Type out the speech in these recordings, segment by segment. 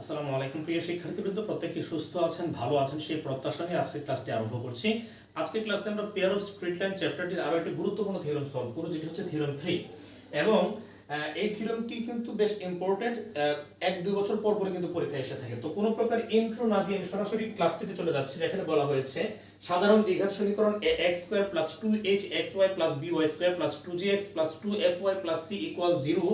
আসসালামু আলাইকুম, প্রিয় শিক্ষার্থীবৃন্দ। প্রত্যেকে সুস্থ আছেন, ভালো আছেন, সেই প্রত্যাশা নিয়ে আজকে ক্লাসটি আরম্ভ করছি। আজকের ক্লাসে আমরা পেয়ার অফ স্ট্রিট লাইন চ্যাপ্টারটির আরও একটি গুরুত্বপূর্ণ থিওরাম সলভ করব, যেটি হচ্ছে থিওরাম থ্রি এবং এই থিওরামটি কিন্তু বেশ ইম্পর্টেন্ট এক দুই বছর পর পরে কিন্তু পরীক্ষায় এসে থাকে। তো কোনো প্রকার ইন্ট্রো না দিয়ে আমি সরাসরি ক্লাসটিতে চলে যাচ্ছি, যেখানে বলা হয়েছে, সাধারণ দ্বিঘাত সমীকরণ A X square plus two H X Y plus B Y square plus two G X plus two F Y plus C equal zero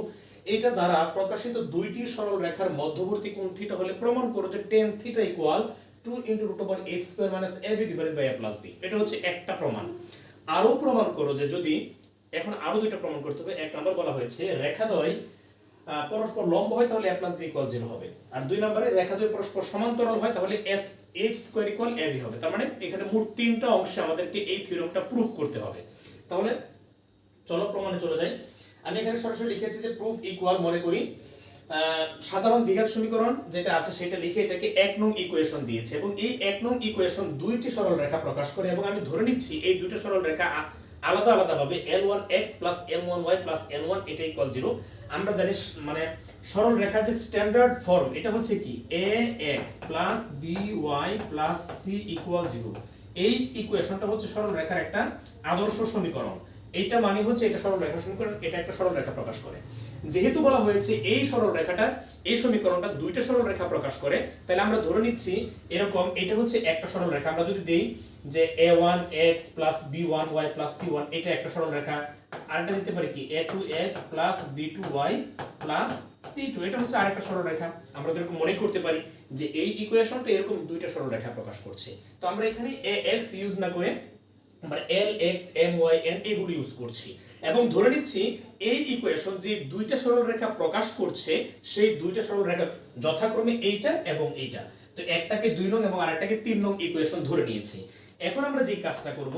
এটা দ্বারা প্রকাশিত দুইটি সরল রেখার মধ্যবর্তী কোণ থিটা হলে প্রমাণ করো যে tan theta equal to into root over H square minus A B divided by A plus B এটা হচ্ছে একটা প্রমাণ। আরও প্রমাণ করো যে যদি এখন আরও দুইটা প্রমাণ করতে হবে এক নাম্বার বলা হয়েছে রেখাদ্বয় আহ, পরস্পর লম্ব হয় তাহলে A plus B equal zero হবে। আর দুই নম্বরে রেখাদ্বয় পরস্পর সমান্তরাল হয় তাহলে S H square equal A B হবে। তার মানে এখানে মোট তিনটা অংশে আমাদেরকে এই থিওরামটা প্রুফ করতে হবে। তাহলে চলো প্রমাণে চলে যাই। আমি এখানে সরাসরি লিখেছি যে প্রুফ ইকুয়াল মনে করি সাধারণ দ্বিঘাত সমীকরণ যেটা আছে সেটা লিখে এটাকে এক নং ইকুয়েশন দিয়েছে এবং এই এক নং ইকুয়েশন দুইটি সরল রেখা প্রকাশ করে এবং আমি ধরে নিচ্ছি এই দুটো সরল রেখা আলাদা আলাদা ভাবে L one X plus M one Y plus L one এটা ইকুয়াল জিরো আমরা জানি মানে সরল রেখার যে স্ট্যান্ডার্ড ফর্ম এটা হচ্ছে কি? A X plus B Y plus C equal zero এই ইকুয়েশনটা হচ্ছে সরল রেখার একটা আদর্শ সমীকরণ। এইটা মানে হচ্ছে এটা সরল রেখা সমীকরণ, এটা একটা সরল রেখা প্রকাশ করে। যেহেতু বলা হয়েছে এই সরল রেখাটা, এই সমীকরণটা দুইটা সরল রেখা প্রকাশ করে, তাহলে আমরা ধরে নিচ্ছি এরকম, এটা হচ্ছে একটা সরল রেখা। আমরা যদি দেই যে A one X plus B one Y plus C one এটা একটা সরল রেখা। আরেকটা দিতে পারি কি? A two X plus B two Y plus C two এটা হচ্ছে আরেকটা সরল রেখা। আমরা তো এরকম মনে করতে পারি যে এই ইকুয়েশনটা এরকম দুইটা সরল রেখা প্রকাশ করছে। তো আমরা এখানে এ এক্স ইউজ না করে আমরা L X M Y N এগুলো ইউজ করছি। এবং ধরে নিচ্ছি, এই ইকুয়েশন যে দুইটা সরল রেখা প্রকাশ করছে, সেই দুইটা সরল রেখা যথাক্রমে এইটা এবং এইটা। তো একটাকে দুই নং এবং আরেকটাকে তিন নং ইকুয়েশন ধরে নিয়েছি। এখন আমরা যে কাজটা করব,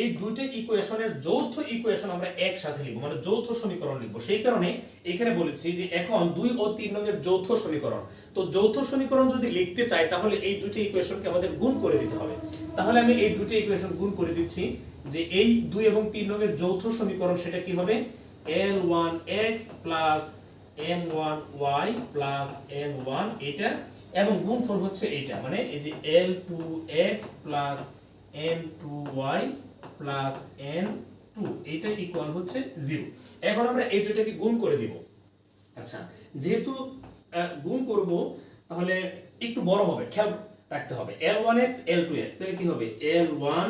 এই দুইটা ইকুয়েশনের যৌথ ইকুয়েশন আমরা একসাথে লিখব মানে যৌথ সমীকরণ লিখব। সেই কারণে এখানে বলেছি যে এখন দুই ও তিন নংয়ের যৌথ সমীকরণ। তো যৌথ সমীকরণ যদি লিখতে চাই, তাহলে এই দুইটা ইকুয়েশনকে আমাদের গুণ করে দিতে হবে। তাহলে আমি এই দুইটা ইকুয়েশন গুণ করে দিচ্ছি যে এই দুই এবং তিন রঙের যৌথ সমীকরণ সেটা কি হবে? L one x plus m one y plus n one এটা, এবং গুণফল হচ্ছে এটা মানে এই যে l two x plus m two y plus n two এটা ইকুয়াল হচ্ছে জিরো এখন আমরা এই দুইটাকে গুণ করে দিব। আচ্ছা যেহেতু গুণ করব, তাহলে একটু বড় হবে, খেয়াল রাখতে হবে। L one x l two x তাহলে কি হবে? L one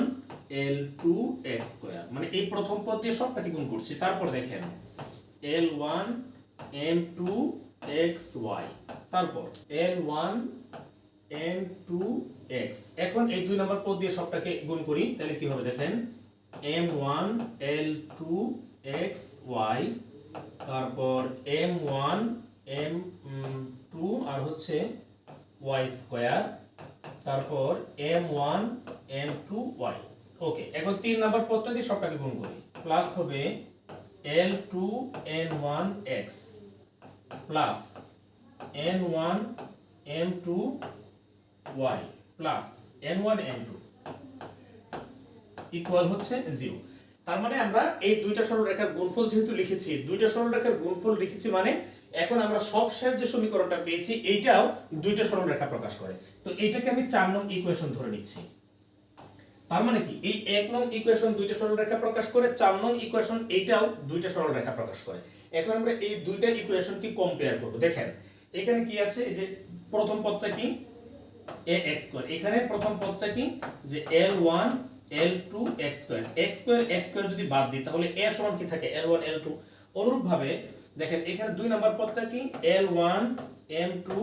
l two x square মানে এই প্রথম পদ দিয়ে সবটাকে গুণ করছি, তারপর দেখেন। L one m two x y তারপর l one m two x এখন এই দুই নম্বর পদ দিয়ে সবটাকে গুণ করি, তাহলে কি হবে দেখেন? M one l two x y তারপর এম ওয়ান এম টু আর হচ্ছে ওয়াই স্কোয়ার তারপর m one m two y okay এখন তিন নাম্বার পদটা দিয়ে সবটাকে গুণ করি। প্লাস হবে l two n one x plus n one m two y plus n one n equal হচ্ছে জিরো তার মানে আমরা এই দুইটা সরলরেখার গুণফল যেহেতু লিখেছি, দুইটা সরলরেখার গুণফল লিখেছি মানে এখন আমরা সবশেষ যে সমীকরণটা পেয়েছি, এইটাও দুইটা সরলরেখা প্রকাশ করে। তো এইটাকে আমি চার নং ইকুয়েশন ধরে নিচ্ছি। তার মানে কি? এই এক নং ইকুয়েশন দুইটা সরলরেখা প্রকাশ করে, চার নং ইকুয়েশন এইটাও দুইটা সরলরেখা প্রকাশ করে। এখন আমরা এই দুইটা ইকুয়েশন কি কম্পেয়ার করব। দেখেন, এখানে কি আছে? যে প্রথম পদটা কি? এ এক্স এখানে প্রথম পদটা কি? যে l one l two x square x square যদি বাদ দিই, তাহলে এ সমান কি থাকে? এল ওয়ান এল টু দেখেন, এখানে দুই নম্বর পদটা কি? L one m two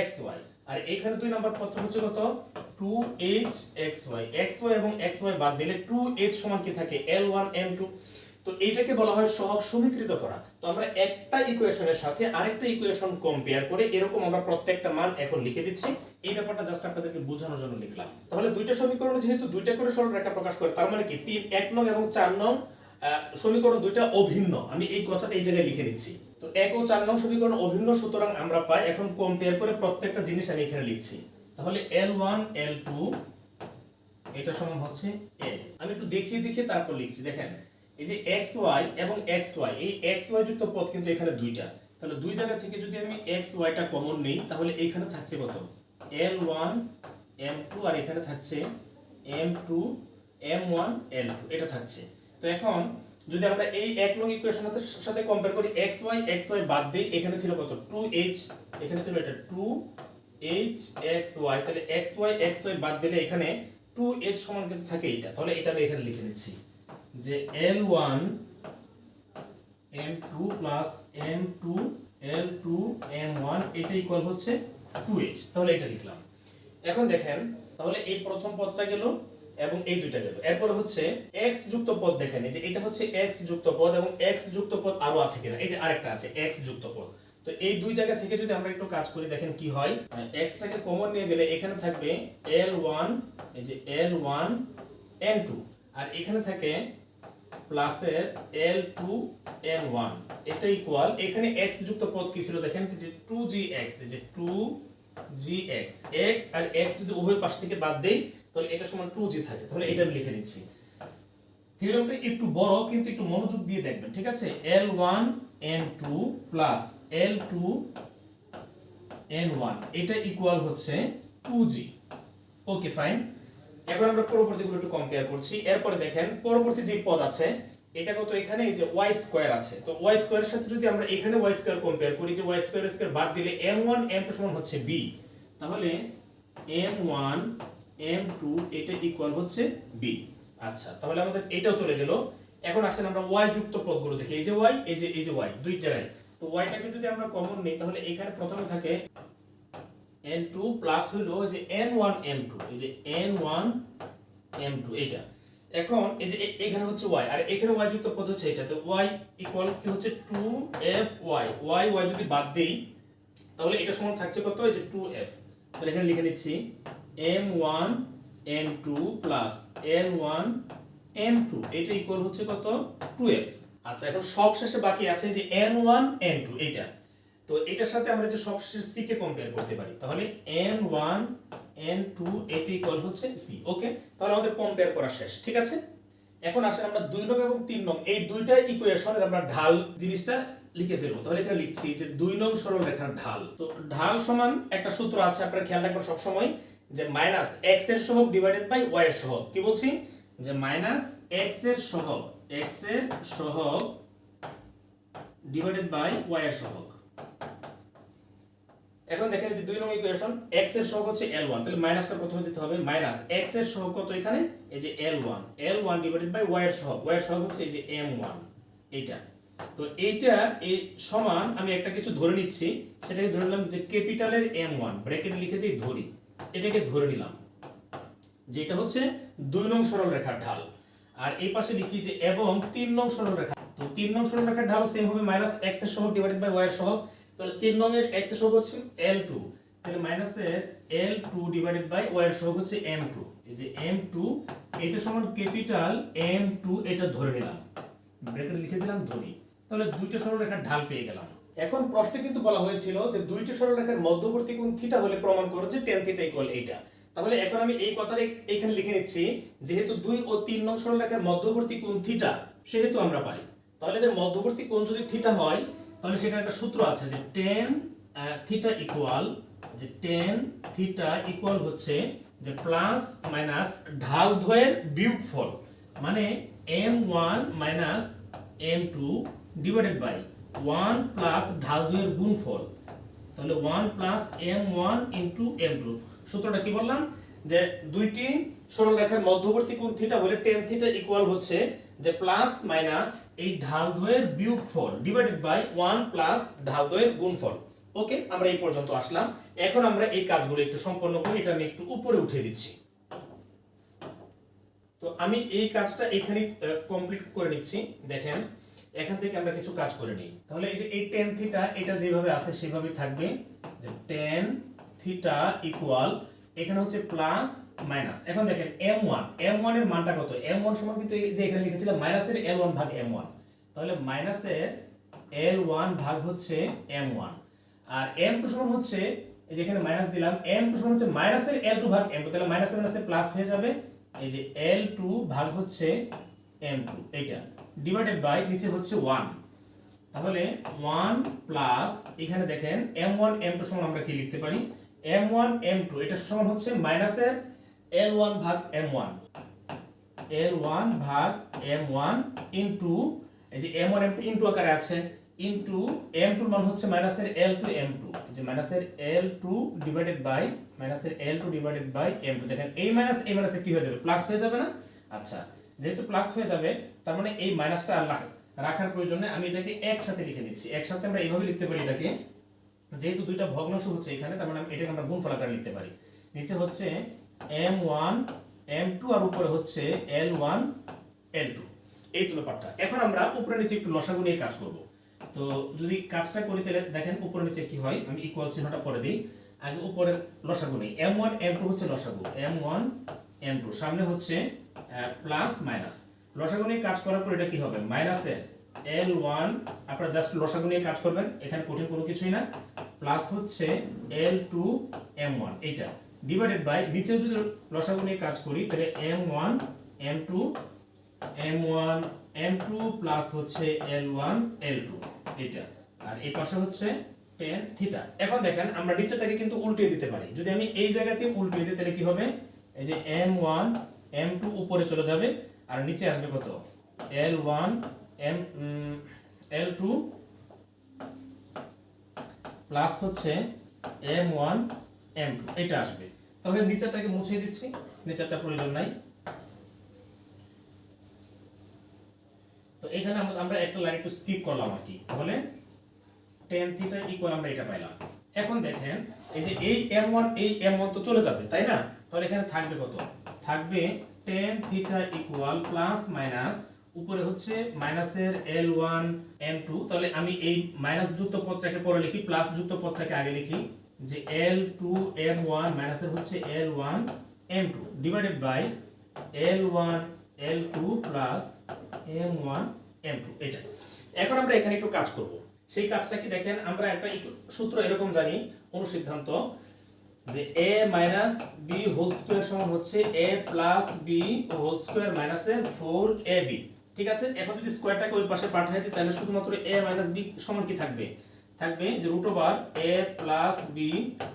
x y আর এখানে দুই নম্বর পদটা হচ্ছে কত? Two h x y x y এবং এক্স ওয়াই বাদ দিলে টু এইচ সমান কি থাকে? এল ওয়ান এম টু তো এইটাকে বলা হয় সহগ সমীকৃত করা। তো আমরা একটা ইকুয়েশনের সাথে আরেকটা ইকুয়েশন কম্পেয়ার করে এরকম আমরা প্রত্যেকটা মান এখন লিখে দিচ্ছি। এই ব্যাপারটা জাস্ট আপনাদেরকে বোঝানোর জন্য লিখলাম। তাহলে দুইটা সমীকরণ যেহেতু দুইটা করে সরল রেখা প্রকাশ করে, তার মানে কি? তিন, এক নং এবং চার নং সমীকরণ দুইটা অভিন্ন। আমি এই কথাটা এই জায়গায় লিখে দিচ্ছি তো এক ও চার নং সমীকরণ অভিন্ন, সুতরাং আমরা পাই, এখন কম্পেয়ার করে প্রত্যেকটা জিনিস আমি এখানে লিখছি। তাহলে এল ওয়ান এল টু এটা সমান হচ্ছে এ আমি একটু দেখিয়ে দেখিয়ে তারপর লিখছি, দেখেন। এই যে এক্স ওয়াই এবং এক্স ওয়াই এই এক্স ওয়াই যুক্ত পদ কিন্তু এখানে দুইটা। তাহলে দুই জায়গা থেকে যদি আমি এক্স ওয়াইটা কমন নেই, তাহলে এইখানে থাকছে কত? এল ওয়ান এম টু আর এখানে থাকছে m two m one l two এটা থাকছে। তো এখন যদি আমরা এই এক নং ইকুয়েশনের সাথে কম্পেয়ার করি এক্স ওয়াই এক্স ওয়াই বাদ দিই এখানে ছিল কত? টু এইচ এখানে ছিল এটা টু এইচ এক্স ওয়াই তাহলে এক্স ওয়াই এক্স ওয়াই বাদ দিলে এখানে টু এইচ সমান কিন্তু থাকে এটা তাহলে এটা আমি এখানে লিখে নিচ্ছি। যে l one m two plus m two l two m one এটা ইকুয়াল হচ্ছে টু এইচ তাহলে এটা লিখলাম। এখন দেখেন, তাহলে এই প্রথম পদটা গেল এবং এই দুইটা গেল। এরপর হচ্ছে x যুক্ত পদ দেখেন যে এটা হচ্ছে x যুক্ত পদ এবং x যুক্ত পদ আরও আছে কিনা? এই যে আরেকটা আছে, x যুক্ত পদ। তো এই দুই জায়গা থেকে যদি আমরা একটু কাজ করি, দেখেন কি হয়? x টাকে কমন নিয়ে গেলে এখানে থাকবে l1 এই যে l1 n2 আর এখানে থাকে প্লাসের l2 n1 এটা ইকুয়াল এখানে x যুক্ত পদ কি ছিল দেখেন, যে 2gx এই যে 2gx x আর x যদি উভয় পাশ থেকে বাদ দেই, তাহলে এটা সমান 2g থাকে, তাহলে এটা আমি লিখে নিচ্ছি। থিওরেমটা একটু বড়, কিন্তু একটু মনোযোগ দিয়ে দেখবেন, ঠিক আছে? L1 n2 plus l2 n1 এটা ইকুয়াল হচ্ছে 2g ওকে ফাইন এখন আমরা পরবর্তীগুলো একটু কম্পেয়ার করছি। এরপরে দেখেন, পরবর্তী যে পদ আছে, এটা কত এখানে? যে y স্কয়ার আছে। তো y স্কয়ারের সাথে যদি আমরা এখানে y স্কয়ার কম্পেয়ার করি, যে y স্কয়ার স্কয়ার বাদ দিলে m1 m2 সমান হচ্ছে b তাহলে m1 m2 এটা ইকুয়াল হচ্ছে b আচ্ছা তাহলে আমাদের এটাও চলে গেল। এখন আসেন আমরা y যুক্ত পদগুলো দেখি। এই যে y, এই যে এই যে y, দুই জায়গায়। তো y টাকে যদি আমরা কমন নেই, তাহলে এখানে প্রথমে থাকে n2 প্লাস হলো যে n1 m2 এই যে n1 m2 এটা এখন এই যে এখানে হচ্ছে y, আর এখানে y যুক্ত পদ হচ্ছে এটা। তো y ইকুয়াল কি হচ্ছে 2fy y y যদি বাদ দেই, তাহলে এটা সমান থাকছে কত? এই যে 2f তাহলে এখানে লিখে নিচ্ছি m1 n2 plus n1 m2 এটা ইকুয়াল হচ্ছে কত? 2f আচ্ছা এখন সব শেষে বাকি আছে যে n1 n2 এটা তো এটার সাথে আমরা যে সবশেষে c কে কম্পেয়ার করতে পারি, তাহলে n1 n2 এটা ইকুয়াল হচ্ছে c ওকে তাহলে আমাদের কম্পেয়ার করা শেষ, ঠিক আছে? এখন আসেন আমরা দুই নং এবং তিন নং, এই দুইটা ইকুয়েশনের আমরা ঢাল জিনিসটা লিখে ফেলব। তাহলে এখানে লিখছি যে দুই নং সরল রেখার ঢাল। তো ঢাল সমান একটা সূত্র আছে, আপনারা খেয়াল রাখবেন সব সময় যে মাইনাস x এর সহগ ডিভাইডেড বাই y এর সহগ। কি বলছি? যে মাইনাস x এর সহগ, x এর সহগ ডিভাইডেড বাই y এর সহগ। এখন দেখেন যে দুই নং ইকুয়েশন x এর সহগ হচ্ছে l1 তাহলে মাইনাসটা প্রথমে দিতে হবে মাইনাস x এর সহগ কত এখানে? এই যে l1 l1 divided by y এর সহগ, y এর সহগ হচ্ছে এই যে m1 এইটা। তো এইটা এই সমান আমি একটা কিছু ধরে নিচ্ছি, সেটাকে ধরে নিলাম যে ক্যাপিটালের m1 ব্র্যাকেট লিখে দিয়ে ধরি, এটাকে ধরে নিলাম। যেটা হচ্ছে দুই নং সরল রেখার ঢাল। আর এই পাশে লিখি যে, এবং তিন নং সরল রেখা তো তিন নং সরল রেখার ঢাল সেম হবে মাইনাস এক্সের সহগ ডিভাইডেড বাই ওয়াই এর সহগ। তাহলে তিন নং এর এক্সের সহগ হচ্ছে এল টু তাহলে মাইনাস এর l two divided by y এর সহগ হচ্ছে এম টু এই যে এম টু এটা সমান ক্যাপিটাল এম টু এটা ধরে নিলাম। ব্রেকেট লিখে দিলাম ধরি তাহলে দুইটা সরলরেখার ঢাল পেয়ে গেলাম। এখন প্রশ্নে কিন্তু বলা হয়েছিল যে দুইটা সরলরেখার মধ্যবর্তী কোণ থিটা হলে প্রমাণ করো যে টেন থিটা ইকুয়াল এইটা। তাহলে এখন আমি এই কথাটা এখানে লিখে নিচ্ছি, যেহেতু দুই ও তিন নং সরলরেখার মধ্যবর্তী কোণ থিটা সেহেতু আমরা পাই। তাহলে এদের মধ্যবর্তী কোণ যদি থিটা হয়, তাহলে সেখানে একটা সূত্র আছে যে টেন থিটা ইকুয়াল যে টেন থিটা ইকুয়াল হচ্ছে যে প্লাস মাইনাস ঢাল দ্বয়ের বিয়োগফল মানে m one minus m two divided by one plus ঢাল দুইয়ের গুণফল তাহলে one plus m one into m two সূত্রটা কি বললাম? যে দুইটি সরলরেখার মধ্যবর্তী কোণ থিটা হলে টেন থিটা ইকুয়াল হচ্ছে যে প্লাস মাইনাস এই ঢাল দ্বয়ের বিয়োগফল ডিভাইডেড বাই ওয়ান প্লাস ঢাল দ্বয়ের গুণফল ওকে আমরা এই পর্যন্ত আসলাম। এখন আমরা এই কাজগুলো একটু সম্পন্ন করি, এটা আমি একটু উপরে উঠিয়ে দিচ্ছি। তো আমি এই কাজটা এখানে কমপ্লিট করে নিচ্ছি। দেখেন, এখান থেকে আমরা কিছু কাজ করে নিই। তাহলে এই যে এই টেন থিটা এটা যেভাবে আছে সেভাবে থাকবে। যে টেন থিটা ইকুয়াল এখানে হচ্ছে প্লাস মাইনাস এখন দেখেন এম ওয়ান এম ওয়ানের মানটা কত? এম ওয়ান সমান কিন্তু যে এখানে লিখেছিলাম মাইনাসের এল ওয়ান ভাগ এম ওয়ান তাহলে মাইনাসের এল ওয়ান ভাগ হচ্ছে এম ওয়ান আর এম টু সমান হচ্ছে, এই যে এখানে মাইনাস দিলাম এম টু সমান হচ্ছে মাইনাসের এল টু ভাগ এম টু তাহলে মাইনাসের মাইনাসে প্লাস হয়ে যাবে, এই যে এল টু ভাগ হচ্ছে এম টু এইটা ডিভাইডেড বাই নিচে হচ্ছে ওয়ান তাহলে ওয়ান প্লাস এখানে দেখেন এম ওয়ান এম টু সমান আমরা কি লিখতে পারি? এম ওয়ান এম টু এটা সমান হচ্ছে মাইনাসের এল ওয়ান ভাগ এম ওয়ান এল ওয়ান ভাগ এম ওয়ান ইন্টু এই যে m one m two into আকারে আছে ইন্টু এম মান হচ্ছে মাইনাসের এল টু এম টু যে মাইনাসের এল টু ডিভাইডেড বাই মাইনাসের l two divided by m two দেখেন, এই মাইনাস এই মাইনাসে কি হয়ে যাবে? প্লাস হয়ে যাবে না? আচ্ছা যেহেতু প্লাস হয়ে যাবে, তার মানে এই মাইনাসটা আর রাখ- রাখার প্রয়োজনে আমি এটাকে একসাথে লিখে দিচ্ছি। একসাথে আমরা এইভাবে লিখতে পারি এটাকে যেহেতু দুইটা ভগ্নাংশ হচ্ছে এখানে, তার মানে এটাকে আমরা গুণফল আকারে লিখতে পারি। নিচে হচ্ছে এম ওয়ান এম টু আর উপরে হচ্ছে এল ওয়ান এল টু এই তো ব্যাপারটা। এখন আমরা উপরে নিচে একটু লসাগু নিয়ে কাজ করব। তো যদি কাজটা করি, তাহলে দেখেন উপরে নিচে কি হয়, আমি ইকুয়াল চিহ্নটা পরে দিই। আগে উপরে লসাগু নেই। এম ওয়ান এম টু হচ্ছে লসাগু এম ওয়ান এম টু সামনে হচ্ছে প্লাস মাইনাস লসাগু নিয়ে কাজ করার পর এটা কি হবে? মাইনাসের এল ওয়ান আপনারা জাস্ট লসাগু নিয়ে কাজ করবেন, এখানে কঠিন কোনো কিছুই না। প্লাস হচ্ছে এল টু এম ওয়ান এইটা। ডিভাইডেড বাই নিচে যদি লসাগু নিয়ে কাজ করি, তাহলে m one m two m one m two plus হচ্ছে এল ওয়ান এল টু এটা আর এই পাশে হচ্ছে টেন থিটা এখন দেখেন, আমরা নিচেটাকে কিন্তু উল্টিয়ে দিতে পারি। যদি আমি এই জায়গাতে উল্টিয়ে দিই, তাহলে কি হবে? এই যে এম ওয়ান এম টু উপরে চলে যাবে, আর নিচে আসবে কত? L one m l two plus হচ্ছে এম ওয়ান এম টু এটা আসবে। তাহলে নিচেরটাকে মুছিয়ে দিচ্ছি, নিচেরটা প্রয়োজন নাই। তো এখানে আমরা- একটা লাইন একটু স্কিপ করলাম আর কি। তাহলে টেন থিটা ইকুয়াল আমরা এটা পাইলাম। এখন দেখেন, এই যে এই এম ওয়ান এই এম ওয়ান তো চলে যাবে, তাই না? তাহলে এখানে থাকবে কত? থাকবে tan theta equal plus minus উপরে হচ্ছে মাইনাসের এল ওয়ান এম টু তাহলে আমি এই মাইনাস যুক্ত পদটাকে পরে লিখি প্লাস যুক্ত পদটাকে আগে লিখি, যে এল টু এম ওয়ান মাইনাসের হচ্ছে l one m two divided by l one l two plus m one m two এটা। এখন আমরা এখানে একটু কাজ করব। সেই কাজটা কি দেখেন, আমরা একটা সূত্র এরকম জানি, অনুসিদ্ধান্ত, যে a minus b whole square সমান হচ্ছে a plus b whole square মাইনাসের ফোর এ বি ঠিক আছে? এখন যদি স্কোয়ারটাকে ওই পাশে পাঠিয়ে দিই, তাহলে শুধুমাত্র এ মাইনাস বি সমান কি থাকবে? থাকবে যে root over a plus b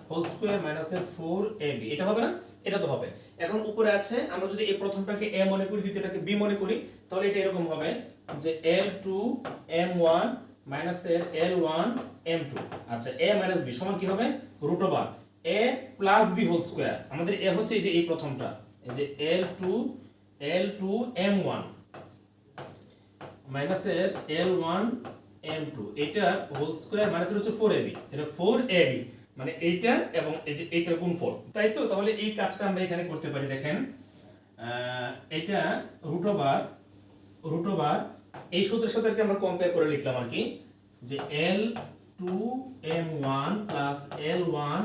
whole square মাইনাসের ফোর এ বি এটা হবে না? এটা তো হবে। এখন উপরে আছে, আমরা যদি এই প্রথমটাকে এ মনে করি, দ্বিতীয়টাকে বি মনে করি, তাহলে এটা এরকম হবে যে l two m one minus মাইনাসের এল ওয়ান এম টু আচ্ছা এ মাইনাস বি সমান কি হবে? Root over a plus b whole square আমাদের এ হচ্ছে এই যে এই প্রথমটা যে l two l two m one মাইনাসের এল ওয়ান এম টু এটার হোল স্কোয়ার মাইনাসের হচ্ছে ফোর এবি এটা ফোর এবি মানে এইটা এবং এই যে এইটার গুণফল। তাই তো? তাহলে এই কাজটা আমরা এখানে করতে পারি, দেখেন। এটা রুট ওভার রুট ওভার এই সূত্রের সাথে আমরা কম্পেয়ার করে লিখলাম আর কি, যে l two m one plus l one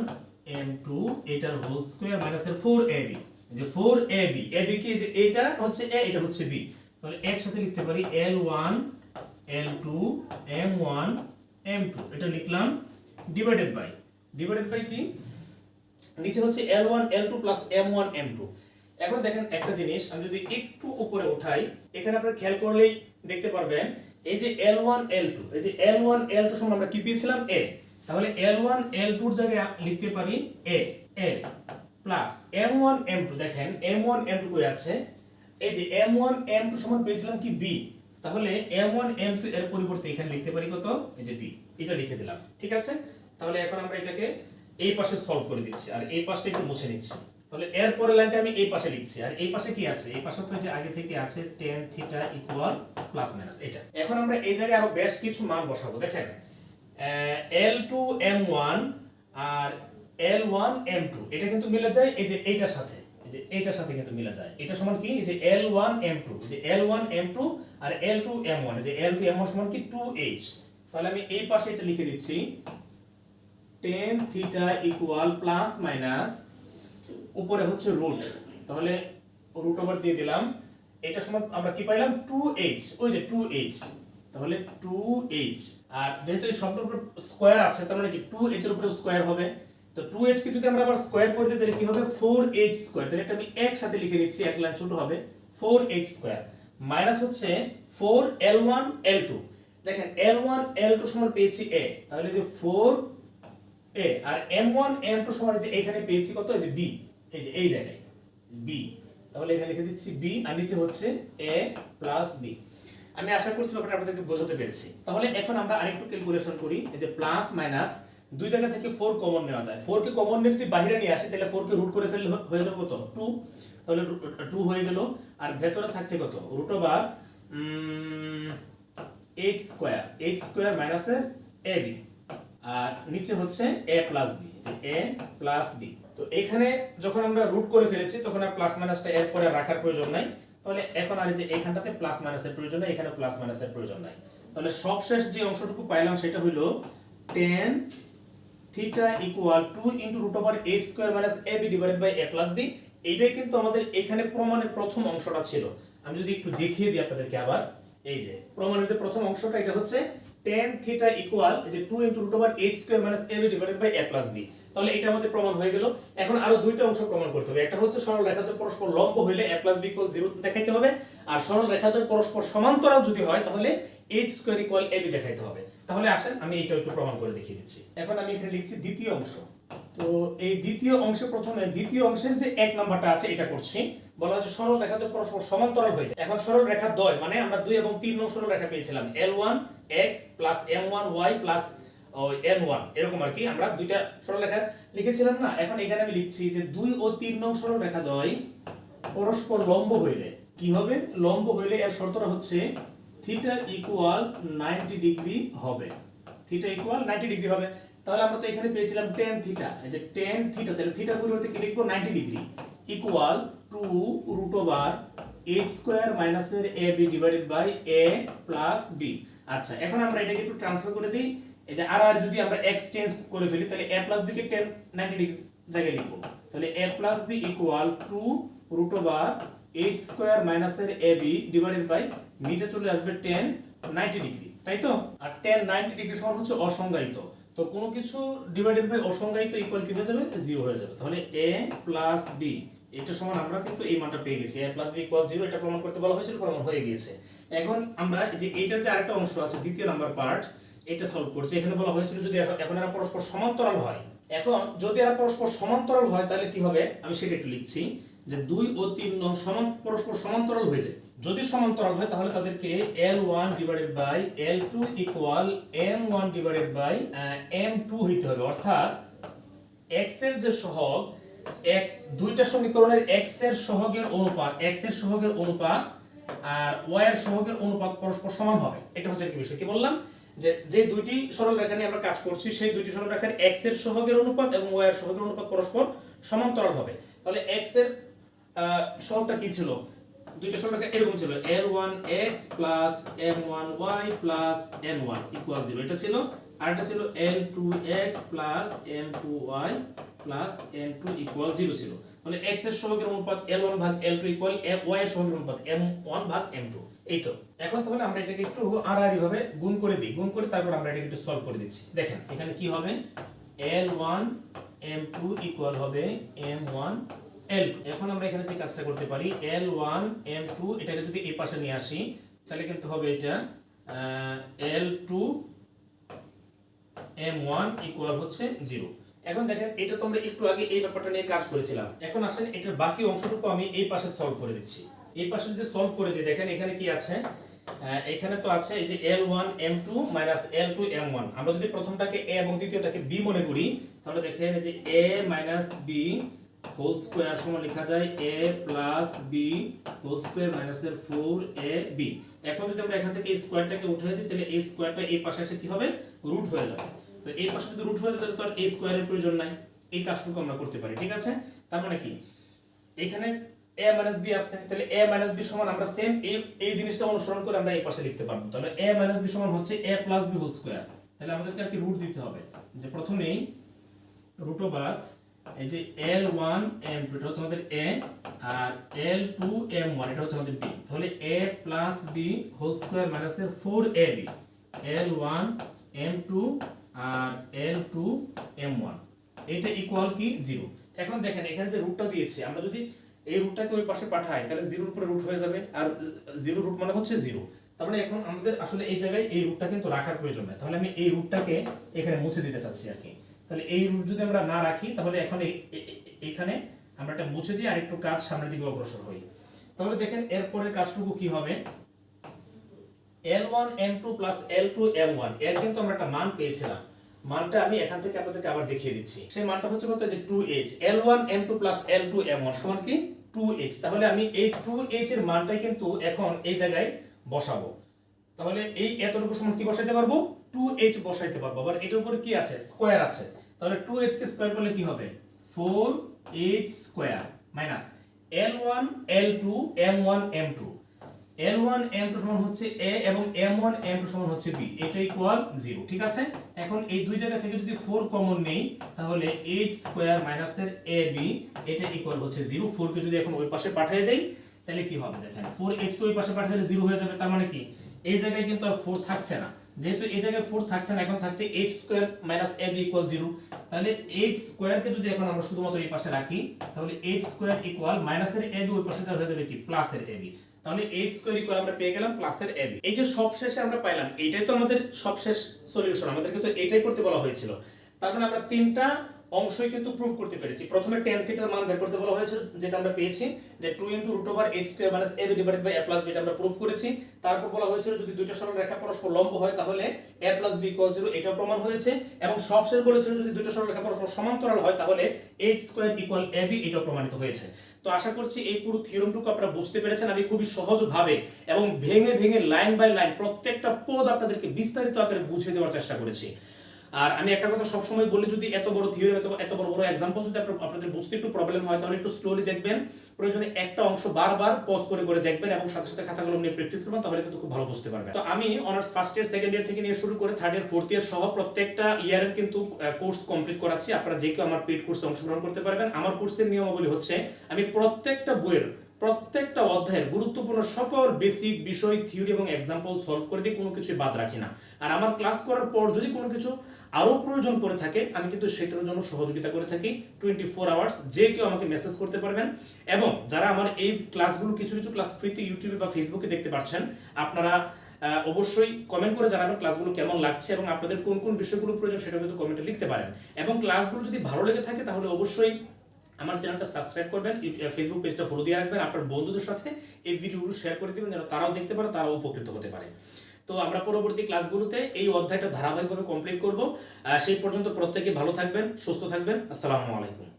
m two এটার হোল স্কোয়ার মাইনাসের ফোর এ বি যে four a b a b কি? যে এটা হচ্ছে এ এটা হচ্ছে বি তাহলে একসাথে লিখতে পারি l one l two m one m two এটা লিখলাম ডিভাইডেড বাই ডিভাইডেড বাই কি? নিচে হচ্ছে l one l two plus m one m two এখন দেখেন একটা জিনিস, আমি যদি একটু উপরে উঠাই, এখানে আপনারা খেয়াল করলেই দেখতে পারবেন, এই যে এল ওয়ান এল টু এই যে এল ওয়ান এল টু সমান আমরা কি পেয়েছিলাম? এ তাহলে এল ওয়ান এল টুর জায়গায় লিখতে পারি a a plus m one m two দেখেন এম ওয়ান এম টু আছে? এই যে এম ওয়ান এম টু সমান পেয়েছিলাম কি বি তাহলে এম ওয়ান এম টু এর পরিবর্তে এখানে লিখতে পারি কত? এই যে বি এটা লিখে দিলাম, ঠিক আছে? তাহলে এখন আমরা এটাকে এই পাশে সলভ করে দিচ্ছি, আর এই পাশটা একটু মুছে নিচ্ছি। তাহলে এর পরের লাইনটা আমি এই পাশে লিখছি, আর এই পাশে কি আছে? এই পাশে তো যে আগে থেকে আছে tan theta equal plus minus এটা। এখন আমরা এই জায়গায় আরও বেশ কিছু মান বসাবো, দেখেন। এল টু এম ওয়ান আর এল ওয়ান এম টু এটা কিন্তু মিলে যায় এই যে এইটার সাথে। যে এইটার সাথে কিন্তু মিলে যায়। এটা সমান কি? যে এল ওয়ান এম টু যে এল ওয়ান এম টু আর এল টু এম ওয়ান যে এল টু এম ওয়ান সমান কি? টু এইচ তাহলে আমি এই পাশে এটা লিখে দিচ্ছি tan theta equal plus minus উপরে হচ্ছে রুট তাহলে রুট ওভার দিয়ে দিলাম, এটা সময় আমরা কি পাইলাম? টু এইচ ওই যে টু এইচ তাহলে টু এইচ আর যেহেতু এই শব্দের উপর স্কোয়ার আছে, তার মানে কি? টু এইচ এর উপরে স্কোয়ার হবে। তো টু এইচ কে যদি আমরা আবার স্কোয়ার করে দিই, তাহলে কি হবে? ফোর এইচ স্কোয়ার তাহলে এটা আমি একসাথে লিখে এক লাইন ছোট হবে। ফোর এইচ স্কোয়ার মাইনাস হচ্ছে four l one l two দেখেন এল ওয়ান এল টু সমান পেয়েছি এ তাহলে যে ফোর এ আর এম ওয়ান এম টু সমান যে এখানে পেয়েছি কত? এই যে বি এই যে এই জায়গায়। বি তাহলে এখানে লিখে দিচ্ছি বি আর নিচে হচ্ছে এ প্লাস বি আমি আশা করছি ব্যাপারটা আপনাদেরকে বোঝাতে পেরেছি। তাহলে এখন আমরা আরেকটু ক্যালকুলেশন করি। এই যে প্লাস মাইনাস দুই জায়গা থেকে ফোর কমন নেওয়া যায়। ফোর কে কমন নিয়ে যদি বাইরে নিয়ে আসি, তাহলে ফোর কে রুট করে ফেললে হয়ে যাবে কত? টু তাহলে টু হয়ে গেল। আর ভেতরে থাকছে কত? Root over h square h square মাইনাসের এ বি আর নিচে হচ্ছে a plus b a plus b তো এখানে যখন আমরা রুট করে ফেলেছি, তখন আর প্লাস মাইনাসটা এর পরে রাখার প্রয়োজন নাই। তাহলে এখন আর যে এখানটাতে প্লাস মাইনাসের প্রয়োজন নাই, এখানে প্লাস মাইনাসের প্রয়োজন নাই। তাহলে সবশেষ যে অংশটুকু পাইলাম, সেটা হলো tan theta equal two into root over h square minus a b divided by a plus b এইটাই কিন্তু আমাদের এখানে প্রমাণের প্রথম অংশটা ছিল। আমি যদি একটু দেখিয়ে দিই আপনাদেরকে আবার। এই যে, প্রমাণের যে প্রথম অংশটা, এটা হচ্ছে টেন থিটা ইকুয়াল যে two into root over h square minus a divided by a plus b তাহলে এটা আমাদের প্রমাণ হয়ে গেল। এখন আরও দুইটা অংশ প্রমাণ করতে হবে। একটা হচ্ছে সরল রেখাদ্বয় পরস্পর লম্ব হইলে a plus b equal zero দেখাইতে হবে। আর সরল রেখাদ্বয় পরস্পর সমান্তরাল যদি হয়, তাহলে h square equal a b দেখাইতে হবে। তাহলে আসেন, আমি এটা একটু প্রমাণ করে দেখিয়ে দিচ্ছি। এখন আমি এখানে লিখছি দ্বিতীয় অংশ। তো এই দ্বিতীয় অংশে প্রথমে, দ্বিতীয় অংশের যে এক নাম্বারটা আছে, এটা করছি। বলা হচ্ছে সরল রেখা তো পরস্পর সমান্তরাল হয়ে যায়। এখন সরল রেখা দ্বয় মানে আমরা দুই এবং তিন নং সরল রেখা পেয়েছিলাম। L one x plus m one y plus n one এরকম আর কি আমরা দুইটা সরল রেখা লিখেছিলাম না? এখন এখানে আমি লিখছি যে দুই ও তিন নং সরল রেখা দ্বয় পরস্পর লম্ব হইলে কি হবে? লম্ব হইলে এর শর্তটা হচ্ছে থিটা ইকুয়াল 90 ডিগ্রি হবে। থিটা ইকুয়াল 90 ডিগ্রি হবে। তাহলে আমরা তো এখানে পেয়েছিলাম tan থিটা এই যে tan থিটা তাহলে থিটার পরিবর্তে কি লিখব? 90 degree equal two root over a square মাইনাসের a b divided by a plus b আচ্ছা এখন আমরা এটাকে একটু ট্রান্সফার করে দিই। এই যে আর আর যদি আমরা এক্সচেঞ্জ করে ফেলি, তাহলে a প্লাস b কে tan 90 ডিগ্রি জায়গায় লিখব। তাহলে a plus b equal two root over h square মাইনাসের এ বি ডিভাইডেড বাই নিচে চলে আসবে টেন নাইনটি ডিগ্রি তাই তো? আর টেন নাইনটি ডিগ্রি সমান হচ্ছে অসংজ্ঞায়িত। তো কোনো কিছু ডিভাইডেড বাই অসংজ্ঞায়িত ইকুয়াল কি হয়ে যাবে? জিরো হয়ে যাবে। তাহলে এ প্লাস বি এটা সমান আমরা কিন্তু এই মানটা পেয়ে গেছি। A plus b equal zero এটা প্রমাণ করতে বলা হয়েছিল, প্রমাণ হয়ে গিয়েছে। এখন আমরা যে এইটার যে আরেকটা অংশ আছে, দ্বিতীয় নাম্বার পার্ট এটা সলভ করছি। এখানে বলা হয়েছিল যদি এখন- এরা পরস্পর সমান্তরাল হয়। এখন যদি এরা পরস্পর সমান্তরাল হয়, তাহলে কি হবে? আমি সেটা একটু লিখছি। যে দুই ও তিন নং সমান, পরস্পর সমান্তরাল হইলে। যদি সমান্তরাল হয়, তাহলে তাদেরকে l one divided by l two equal m one divided by m two হইতে হবে। অর্থাৎ এক্সের যে সহগ এক্স দুইটা সমীকরণের এক্সের সহগের অনুপাত এক্সের সহগের অনুপাত আর ওয়াই এর সহগের অনুপাত পরস্পর সমান হবে। এটা হচ্ছে কি বিষয়। কি বললাম? যে যে দুইটি সরল রেখা নিয়ে আমরা কাজ করছি, সেই দুইটি সরল রেখার এক্সের সহগের অনুপাত এবং ওয়াই এর সহগের অনুপাত পরস্পর সমান্তরাল হবে। তাহলে এক্সের আহ, কি ছিল? দুইটা রেখা এরকম ছিল l one x plus m one y plus n one equal zero এটা ছিল আর এটা ছিল l two x plus m two y plus n two equal zero ছিল। মানে এক্সের সহগের অনুপাত এল ওয়ান ভাগ এল টু ইকুয়াল ওয়াই এর সহগের অনুপাত এম ওয়ান ভাগ এম টু এই তো। এখন তাহলে আমরা এটাকে একটু আড়াআড়ি ভাবে গুণ করে দিই। গুণ করে তারপর আমরা এটাকে একটু সলভ করে দিচ্ছি। দেখেন এখানে কি হবে? L one m two equal হবে এম ওয়ান এল এখন আমরা এখানে যে কাজটা করতে পারি এল ওয়ান এম টু এটাকে যদি এই পাশে নিয়ে আসি, তাহলে কিন্তু হবে এটা l two m one equal হচ্ছে জিরো এখন দেখেন, এটা তো আমরা একটু আগে এই ব্যাপারটা নিয়ে কাজ করেছিলাম। এখন আসেন, এটার বাকি অংশটুকু আমি এই পাশে সলভ করে দিচ্ছি। এই পাশে যদি সলভ করে দিই, দেখেন এখানে কি আছে? এখানে তো আছে এই যে l one m two minus l two m one আমরা যদি প্রথমটাকে এ এবং দ্বিতীয়টাকে বি মনে করি, তাহলে দেখেন যে a minus b whole square সমান লেখা যায় a plus b whole square minus এর ফোর এ বি এখন যদি আমরা এখান থেকে স্কোয়ারটাকে উঠে দিই, তাহলে এই স্কোয়ারটা এই পাশে এসে কি হবে? রুট হয়ে যাবে। তো এই পাশে যদি রুট হয়ে যায়, তাহলে তো আর এই স্কোয়ারের প্রয়োজন নাই। এই কাজটুকু আমরা করতে পারি, ঠিক আছে? তার মানে কি? এখানে a মাইনাস বি আছে, তাহলে a মাইনাস বি সমান আমরা সেম এই এই জিনিসটা অনুসরণ করে আমরা এই পাশে লিখতে পারব। তাহলে a মাইনাস বি সমান হচ্ছে a plus b whole square তাহলে আমাদেরকে আর কি রুট দিতে হবে। যে প্রথমেই রুট ওভার এই যে এল ওয়ান এম টু এটা হচ্ছে আমাদের এ আর এল টু এম ওয়ান এটা হচ্ছে আমাদের বি তাহলে a plus b whole square minus four a b l one m two R l two M one এটা ইকুয়াল কি? জিরো এখন দেখেন, এখানে যে রুটটা দিয়েছে, আমরা যদি এই রুটটাকে ওই পাশে পাঠাই, তাহলে জিরোর উপরে রুট হয়ে যাবে, আর জিরো রুট মানে হচ্ছে জিরো তার মানে এখন আমাদের আসলে এই জায়গায় এই রুটটা কিন্তু রাখার প্রয়োজন নেই। তাহলে আমি এই রুটটাকে এখানে মুছে দিতে চাচ্ছি আর কি। তাহলে এই রুট যদি আমরা না রাখি, তাহলে এখন এখানে আমরা এটা মুছে দিয়ে আরেকটু কাজ সামনের দিকে অগ্রসর হই। তাহলে দেখেন এরপরের কাজটুকু কি হবে? L one m two plus l two m ওয়ানের কিন্তু আমরা একটা মান পেয়েছিলাম। মানটা আমি এখান থেকে আপনাদেরকে আবার দেখিয়ে দিচ্ছি। সেই মানটা হচ্ছে কত? যে two h l one m two plus l two m one সমান কি? টু এইচ তাহলে আমি এই টু এইচ এর মানটাই কিন্তু এখন এই জায়গায় বসাবো। তাহলে এই এতটুকু সমান কি বসাইতে পারব? টু এইচ বসাইতে পারব। আবার এটার উপরে কি আছে? স্কোয়ার আছে। তাহলে টু কে স্কোয়ার করলে কি হবে? Four H square minus L one L two M one M two L one M two সমান হচ্ছে এ এবং এম ওয়ান এম টু সমান হচ্ছে বি এটা ইকুয়াল জিরো ঠিক আছে? এখন এই দুই জায়গা থেকে যদি ফোর কমন নেই, তাহলে এইচ স্কোয়ার মাইনাসের এ বি এটা ইকুয়াল হচ্ছে জিরো ফোরকে যদি এখন ওই পাশে পাঠিয়ে দেই, তাহলে কি হবে দেখেন? ফোর এইচ কে ওই পাশে পাঠালে জিরো হয়ে যাবে, তার মানে কি? এই জায়গায় কিন্তু আর ফোর থাকছে না। যেহেতু এই জায়গায় ফোর থাকছে না, এখন থাকছে H square minus A B equal zero তাহলে এইচ যদি এখন আমরা শুধুমাত্র এই পাশে রাখি, তাহলে এইচ স্কোয়ার ইকুয়াল মাইনাসের এ বি ওই পাশে যা হয়ে যাবে কি? প্লাসের এ বি তাহলে এইচ স্কোয়ার ইকুয়াল আমরা পেয়ে গেলাম প্লাসের এ বি এই যে সবশেষে আমরা পাইলাম এটাই তো আমাদের সবশেষ সলিউশন আমাদেরকে তো এটাই করতে বলা হয়েছিল। তার মানে আমরা তিনটা অংশই কিন্তু প্রুফ করতে পেরেছি। প্রথমে টেন থিটার মান বের করতে বলা হয়েছিল, যেটা আমরা পেয়েছি, যে two into root over H square minus A divided by A plus আমরা প্রুফ করেছি। তারপর বলা হয়েছিল, যদি দুইটা সরল রেখা পরস্পর লম্ব হয়, তাহলে A plus B equal zero এটা প্রমাণ হয়েছে। এবং সবশেষ বলেছিল, যদি দুইটা সরল রেখা পরস্পর সমান্তরাল হয়, তাহলে H square equal A B এটা প্রমাণিত হয়েছে। তো আশা করছি এই পুরো থিওরমটুকু আপনারা বুঝতে পেরেছেন, আমি খুবই সহজভাবে এবং ভেঙে ভেঙে লাইন বাই লাইন প্রত্যেকটা পদ আপনাদেরকে বিস্তারিত আকারে বুঝিয়ে দেওয়ার চেষ্টা করেছি। আর আমি একটা কথা সবসময় বলি, যদি এত বড় থিওরি এত এত বড় বড় এক্সাম্পল যদি আপনাদের বুঝতে একটু প্রবলেম হয়, তাহলে একটু স্লোলি দেখবেন। প্রয়োজনে একটা অংশ বারবার পজ করে করে দেখবেন এবং সাথে সাথে খাতাগুলো নিয়ে প্র্যাকটিস করবেন, তাহলে কিন্তু খুব ভালো বুঝতে পারবেন। তো আমি honours first year second year থেকে নিয়ে শুরু করে থার্ড ইয়ার ফোর্থ ইয়ার সহ প্রত্যেকটা ইয়ারের কিন্তু কোর্স কমপ্লিট করাচ্ছি। আপনারা যে কেউ আমার পেড কোর্সে অংশগ্রহণ করতে পারবেন। আমার কোর্সের নিয়মাবলী হচ্ছে, আমি প্রত্যেকটা বইয়ের, প্রত্যেকটা অধ্যায়ের গুরুত্বপূর্ণ সকল বেসিক বিষয় থিওরি এবং এক্সাম্পল সলভ করে দিয়ে কোনো কিছুই বাদ রাখি না। আর আমার ক্লাস করার পর যদি কোনো কিছু আরও প্রয়োজন পড়ে থাকে, আমি কিন্তু সেটার জন্য সহযোগিতা করে থাকি। টোয়েন্টি ফোর আওয়ার্স যে কেউ আমাকে মেসেজ করতে পারবেন। এবং যারা আমার এই ক্লাসগুলো কিছু কিছু ক্লাস ফ্রিতে ইউটিউবে বা ফেসবুকে দেখতে পাচ্ছেন, আপনারা অবশ্যই কমেন্ট করে জানাবেন ক্লাসগুলো কেমন লাগছে এবং আপনাদের কোন কোন বিষয়গুলো প্রয়োজন সেটা কিন্তু কমেন্টে লিখতে পারেন। এবং ক্লাসগুলো যদি ভালো লেগে থাকে, তাহলে অবশ্যই আমার চ্যানেলটা সাবস্ক্রাইব করবেন ফেসবুক পেজটা ফলো দিয়ে রাখবেন, আপনার বন্ধুদের সাথে এই ভিডিওগুলো শেয়ার করে দিবেন, যেন তারাও দেখতে পারে, তারাও উপকৃত হতে পারে। তো আমরা পরবর্তী ক্লাসগুলোতে এই অধ্যায়টা ধারাবাহিকভাবে কমপ্লিট করব। সেই পর্যন্ত প্রত্যেকে ভালো থাকবেন, সুস্থ থাকবেন। আসসালামু আলাইকুম।